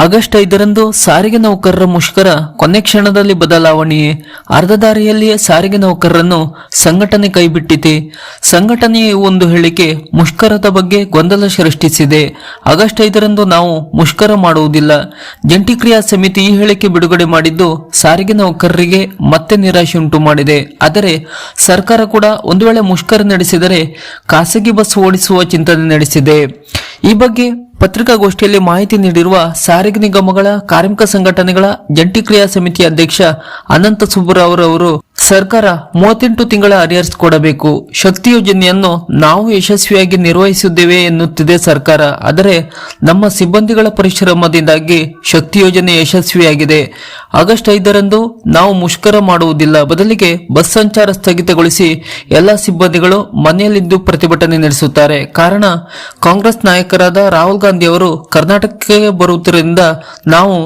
August ಐದರಂದು ಸಾರಿಗೆ ನೌಕರರ ಮುಷ್ಕರ, ಕೊನೆ ಕ್ಷಣದಲ್ಲಿ ಬದಲಾವಣೆಯೇ. ಅರ್ಧದಾರಿಯಲ್ಲಿಯೇ ಸಾರಿಗೆ ನೌಕರರನ್ನು ಸಂಘಟನೆ ಕೈಬಿಟ್ಟಿದೆ. ಸಂಘಟನೆಯ ಒಂದು ಹೇಳಿಕೆ, ಮುಷ್ಕರದ ಬಗ್ಗೆ ಗೊಂದಲ ಸೃಷ್ಟಿಸಿದೆ. ಆಗಸ್ಟ್ ಐದರಂದು ನಾವು ಮುಷ್ಕರ ಮಾಡುವುದಿಲ್ಲ. ಜಂಟಿ ಕ್ರಿಯಾ ಸಮಿತಿ ಈ ಹೇಳಿಕೆ ಬಿಡುಗಡೆ ಮಾಡಿದ್ದು, ಸಾರಿಗೆ ನೌಕರರಿಗೆ ಮತ್ತೆ ನಿರಾಶೆ ಉಂಟು ಮಾಡಿದೆ. ಆದರೆ, ಸರ್ಕಾರ ಕೂಡ ಒಂದು ವೇಳೆ ಮುಷ್ಕರ ನಡೆಸಿದರೆ, ಖಾಸಗಿ ಬಸ್ ಓಡಿಸುವ ಚಿಂತನೆ ನಡೆಸಿದೆ. ಈ ಬಗ್ಗೆ ಪತ್ರಿಕಾಗೋಷ್ಠಿಯಲ್ಲಿ ಮಾಹಿತಿ ನೀಡಿರುವ ಸಾರಿಗೆ ನಿಗಮಗಳ ಕಾರ್ಮಿಕ ಸಂಘಟನೆಗಳ ಜಂಟಿ ಕ್ರಿಯಾ ಸಮಿತಿ ಅಧ್ಯಕ್ಷ ಅನಂತ ಸುಬ್ಬರಾವ್ ಸರ್ಕಾರ ಮೂವತ್ತೆಂಟು ತಿಂಗಳ ಅರಿಯರ್ಸ್ ಕೊಡಬೇಕು. ಶಕ್ತಿ ಯೋಜನೆಯನ್ನು ನಾವು ಯಶಸ್ವಿಯಾಗಿ ನಿರ್ವಹಿಸಿದ್ದೇವೆ ಎನ್ನುತ್ತಿದೆ ಸರ್ಕಾರ. ಆದರೆ ನಮ್ಮ ಸಿಬ್ಬಂದಿಗಳ ಪರಿಶ್ರಮದಿಂದಾಗಿ ಶಕ್ತಿ ಯೋಜನೆ ಯಶಸ್ವಿಯಾಗಿದೆ. ಆಗಸ್ಟ್ ಐದರಂದು ನಾವು ಮುಷ್ಕರ ಮಾಡುವುದಿಲ್ಲ. ಬದಲಿಗೆ ಬಸ್ ಸಂಚಾರ ಸ್ಥಗಿತಗೊಳಿಸಿ ಎಲ್ಲ ಸಿಬ್ಬಂದಿಗಳು ಮನೆಯಲ್ಲಿದ್ದು ಪ್ರತಿಭಟನೆ ನಡೆಸುತ್ತಾರೆ. ಕಾರಣ ಕಾಂಗ್ರೆಸ್ ನಾಯಕರಾದ ರಾಹುಲ್ ಗಾಂಧಿ ಅವರು ಕರ್ನಾಟಕಕ್ಕೆ ಬರುವುದರಿಂದ ನಾವು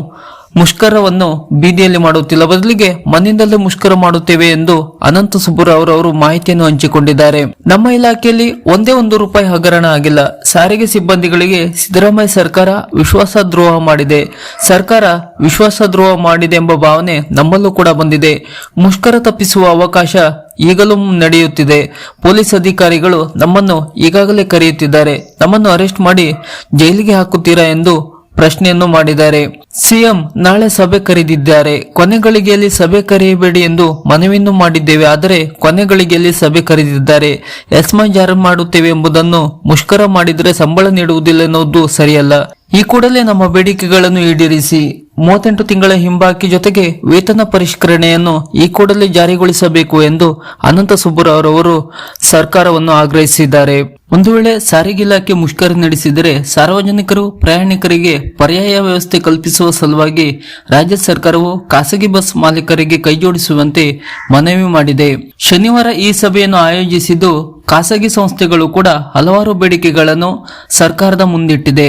ಮುಷ್ಕರವನ್ನು ಬೀದಿಯಲ್ಲಿ ಮಾಡುತ್ತಿಲ್ಲ. ಬದಲಿಗೆ ಮನೆಯಿಂದಲೇ ಮುಷ್ಕರ ಮಾಡುತ್ತೇವೆ ಎಂದು ಅನಂತ ಸುಬ್ಬುರಾವ್ ಅವರು ಮಾಹಿತಿಯನ್ನು ಹಂಚಿಕೊಂಡಿದ್ದಾರೆ. ನಮ್ಮ ಇಲಾಖೆಯಲ್ಲಿ ಒಂದೇ ಒಂದು ರೂಪಾಯಿ ಹಗರಣ ಆಗಿಲ್ಲ. ಸಾರಿಗೆ ಸಿಬ್ಬಂದಿಗಳಿಗೆ ಸಿದ್ದರಾಮಯ್ಯ ಸರ್ಕಾರ ವಿಶ್ವಾಸ ದ್ರೋಹ ಮಾಡಿದೆ. ಸರ್ಕಾರ ವಿಶ್ವಾಸ ದ್ರೋಹ ಮಾಡಿದೆ ಎಂಬ ಭಾವನೆ ನಮ್ಮಲ್ಲೂ ಕೂಡ ಬಂದಿದೆ. ಮುಷ್ಕರ ತಪ್ಪಿಸುವ ಅವಕಾಶ ಈಗಲೂ ನಡೆಯುತ್ತಿದೆ. ಪೊಲೀಸ್ ಅಧಿಕಾರಿಗಳು ನಮ್ಮನ್ನು ಈಗಾಗಲೇ ಕರೆಯುತ್ತಿದ್ದಾರೆ. ನಮ್ಮನ್ನು ಅರೆಸ್ಟ್ ಮಾಡಿ ಜೈಲಿಗೆ ಹಾಕುತ್ತೀರಾ ಎಂದು ಪ್ರಶ್ನೆಯನ್ನು ಮಾಡಿದ್ದಾರೆ. ಸಿಎಂ ನಾಳೆ ಸಭೆ ಕರೆದಿದ್ದಾರೆ. ಕೊನೆಗಳಿಗೆಯಲ್ಲಿ ಸಭೆ ಕರೆಯಬೇಡಿ ಎಂದು ಮನವಿಯನ್ನು ಮಾಡಿದ್ದೇವೆ. ಆದರೆ ಕೊನೆಗಳಿಗೆಯಲ್ಲಿ ಸಭೆ ಕರೆದಿದ್ದಾರೆ. ಎಸ್ಮಾ ಜಾರಿ ಮಾಡುತ್ತೇವೆ ಎಂಬುದನ್ನು ಮುಷ್ಕರ ಮಾಡಿದರೆ ಸಂಬಳ ನೀಡುವುದಿಲ್ಲ ಎನ್ನುವುದು ಸರಿಯಲ್ಲ. ಈ ಕೂಡಲೇ ನಮ್ಮ ಬೇಡಿಕೆಗಳನ್ನು ಈಡೇರಿಸಿ. ಮೂವತ್ತೆಂಟು ತಿಂಗಳ ಹಿಂಬಾಕಿ ಜೊತೆಗೆ ವೇತನ ಪರಿಷ್ಕರಣೆಯನ್ನು ಈ ಕೂಡಲೇ ಜಾರಿಗೊಳಿಸಬೇಕು ಎಂದು ಅನಂತ ಸುಬ್ಬುರವರವರು ಸರ್ಕಾರವನ್ನು ಆಗ್ರಹಿಸಿದ್ದಾರೆ. ಒಂದು ವೇಳೆ ಸಾರಿಗೆ ಇಲಾಖೆ ಮುಷ್ಕರ ನಡೆಸಿದರೆ ಸಾರ್ವಜನಿಕರು, ಪ್ರಯಾಣಿಕರಿಗೆ ಪರ್ಯಾಯ ವ್ಯವಸ್ಥೆ ಕಲ್ಪಿಸುವ ಸಲುವಾಗಿ ರಾಜ್ಯ ಸರ್ಕಾರವು ಖಾಸಗಿ ಬಸ್ ಮಾಲೀಕರಿಗೆ ಕೈಜೋಡಿಸುವಂತೆ ಮನವಿ ಮಾಡಿದೆ. ಶನಿವಾರ ಈ ಸಭೆಯನ್ನು ಆಯೋಜಿಸಿದ್ದು ಖಾಸಗಿ ಸಂಸ್ಥೆಗಳು ಕೂಡ ಹಲವಾರು ಬೇಡಿಕೆಗಳನ್ನು ಸರ್ಕಾರದ ಮುಂದಿಟ್ಟಿದೆ.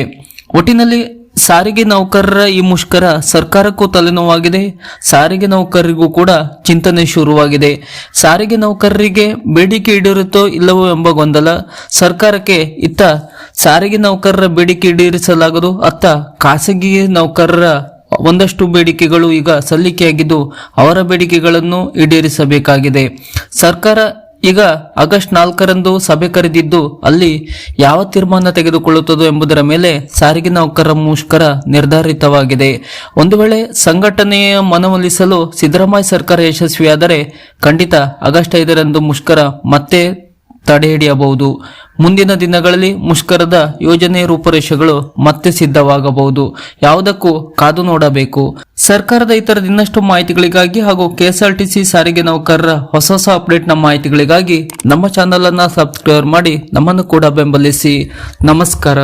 ಒಟ್ಟಿನಲ್ಲಿ ಸಾರಿಗೆ ನೌಕರರ ಈ ಮುಷ್ಕರ ಸರ್ಕಾರಕ್ಕೂ ತಲೆನೋವಾಗಿದೆ. ಸಾರಿಗೆ ನೌಕರರಿಗೂ ಕೂಡ ಚಿಂತನೆ ಶುರುವಾಗಿದೆ. ಸಾರಿಗೆ ನೌಕರರಿಗೆ ಬೇಡಿಕೆ ಈಡೇರುತ್ತೋ ಇಲ್ಲವೋ ಎಂಬ ಗೊಂದಲ ಸರ್ಕಾರಕ್ಕೆ ಇತ್ತ. ಸಾರಿಗೆ ನೌಕರರ ಬೇಡಿಕೆ ಈಡೇರಿಸಲಾಗದು, ಅತ್ತ ಖಾಸಗಿ ನೌಕರರ ಒಂದಷ್ಟು ಬೇಡಿಕೆಗಳು ಈಗ ಸಲ್ಲಿಕೆಯಾಗಿದ್ದು ಅವರ ಬೇಡಿಕೆಗಳನ್ನು ಈಡೇರಿಸಬೇಕಾಗಿದೆ. ಸರ್ಕಾರ ಈಗ ಆಗಸ್ಟ್ ನಾಲ್ಕರಂದು ಸಭೆ ಕರೆದಿದ್ದು ಅಲ್ಲಿ ಯಾವ ತೀರ್ಮಾನ ತೆಗೆದುಕೊಳ್ಳುತ್ತದೋ ಎಂಬುದರ ಮೇಲೆ ಸಾರಿಗೆ ನೌಕರರ ಮುಷ್ಕರ ನಿರ್ಧಾರಿತವಾಗಿದೆ. ಒಂದು ವೇಳೆ ಸಂಘಟನೆಯ ಮನವೊಲಿಸಲು ಸಿದ್ದರಾಮಯ್ಯ ಸರ್ಕಾರ ಯಶಸ್ವಿಯಾದರೆ ಖಂಡಿತ ಆಗಸ್ಟ್ ಐದರಂದು ಮುಷ್ಕರ ಮತ್ತೆ ತಡೆ ಹಿಡಿಯಬಹುದು. ಮುಂದಿನ ದಿನಗಳಲ್ಲಿ ಮುಷ್ಕರದ ಯೋಜನೆ ರೂಪುರೇಷೆಗಳು ಮತ್ತೆ ಸಿದ್ಧವಾಗಬಹುದು. ಯಾವುದಕ್ಕೂ ಕಾದು ನೋಡಬೇಕು. ಸರ್ಕಾರದ ಇತರ ಇನ್ನಷ್ಟು ಮಾಹಿತಿಗಳಿಗಾಗಿ ಹಾಗೂ ಕೆಎಸ್ಆರ್ಟಿಸಿ ಸಾರಿಗೆ ನೌಕರರ ಹೊಸ ಹೊಸ ಅಪ್ಡೇಟ್ನ ಮಾಹಿತಿಗಳಿಗಾಗಿ ನಮ್ಮ ಚಾನಲನ್ನು ಸಬ್ಸ್ಕ್ರೈಬ್ ಮಾಡಿ ನಮ್ಮನ್ನು ಕೂಡ ಬೆಂಬಲಿಸಿ. ನಮಸ್ಕಾರ.